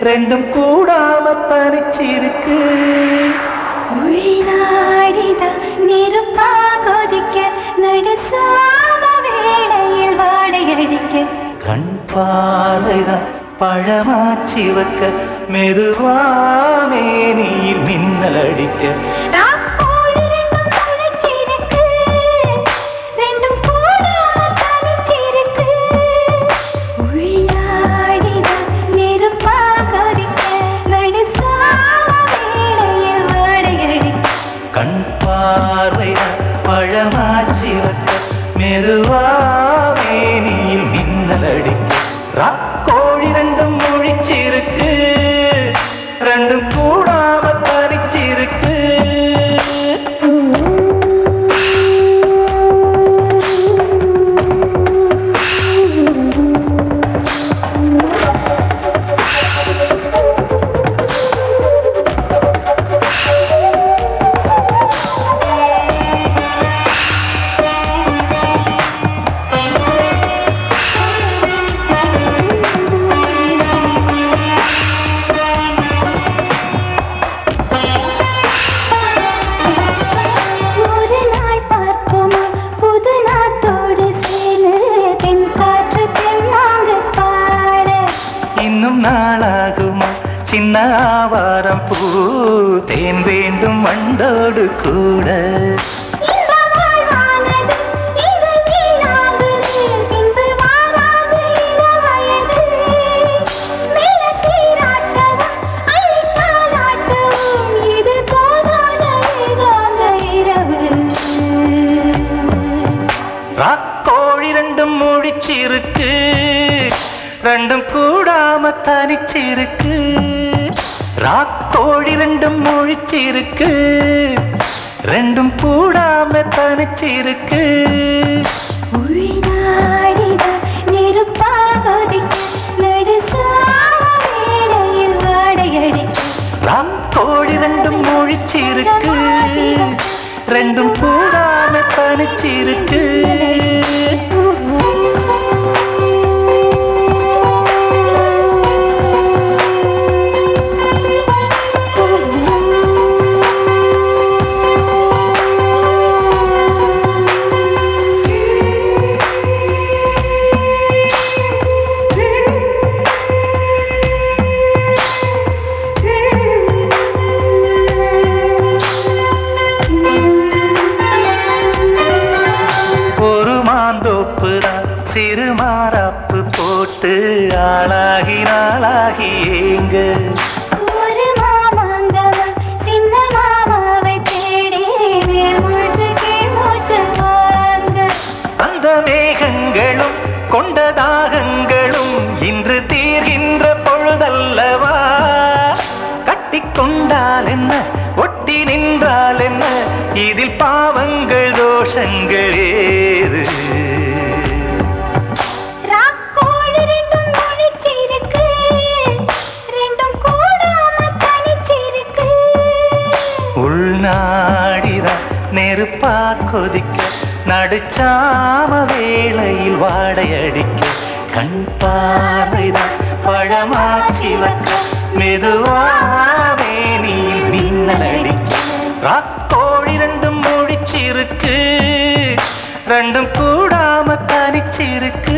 ரெண்டும் கூடாம தனிச்சிருக்கு நெருப்பா கொதிக்க நடுசாம வேளையில் வாடையடிக்க கண் பார்வைதான் பழமாச்சி வைக்க மெதுவாமே நீர் மின்னல் அடிக்க. இன்னும் நாளாகுமா? சின்ன ஆவாரம் பூ தேன் வேண்டும் வண்டோடு கூட. ராக்கோழி ரெண்டும் முழிச்சிருக்கு ரெண்டும் கூடாம தனிச்சிருக்கு. ராக்கோழி ரெண்டும் முழிச்சிருக்கு ரெண்டும் கூடாம தனிச்சிருக்கு. ராக்கோழி ரெண்டும் முழிச்சிருக்கு ரெண்டும் கூடாம தனிச்சிருக்கு. மாறாப்பு போட்டு ஆளாகி நாளாகி ஏங்க. மேகங்களும் கொண்ட தாகங்களும் இன்று தீர்கின்ற பொழுதல்லவா? கட்டிக்கொண்டால் என்ன ஒட்டி நின்றால் என்ன இதில் பாவங்கள் தோஷங்கள் ஏது? நெருப்பா கொதிக்க நடுச்சாம வேளையில் வாடையடிக்க கண் பார்வைதான் பழமாச்சி வக்க மெதுவாவே நீ மின்னல் அடிக்க. ராக்கோழி ரெண்டும் முடிச்சிருக்கு ரெண்டும் கூடாம தனிச்சிருக்கு.